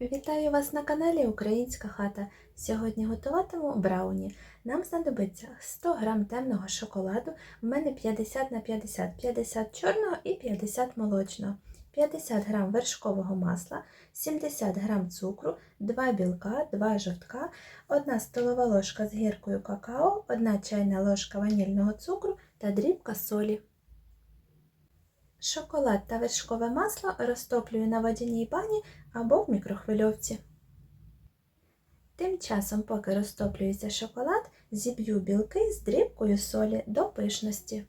Вітаю вас на каналі Українська хата. Сьогодні готуватиму брауні. Нам знадобиться 100 г темного шоколаду, в мене 50 на 50, 50 чорного і 50 молочного, 50 г вершкового масла, 70 г цукру, 2 білка, 2 жовтка, 1 столова ложка з гіркою какао, 1 чайна ложка ванільного цукру та дрібка солі. Шоколад та вершкове масло розтоплюю на водяній бані або в мікрохвильовці. Тим часом, поки розтоплюється шоколад, зіб'ю білки з дрібкою солі до пишності.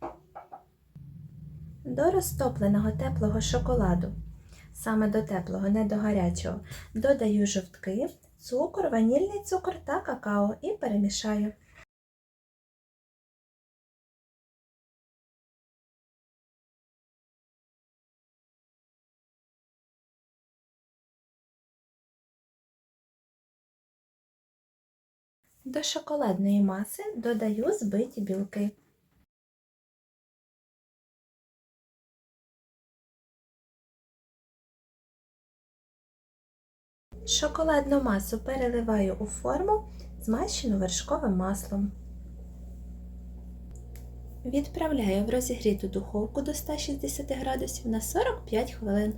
До розтопленого теплого шоколаду, саме до теплого, не до гарячого, додаю жовтки, цукор, ванільний цукор та какао і перемішаю. До шоколадної маси додаю збиті білки. Шоколадну масу переливаю у форму, змащену вершковим маслом. Відправляю в розігріту духовку до 160 градусів на 45 хвилин.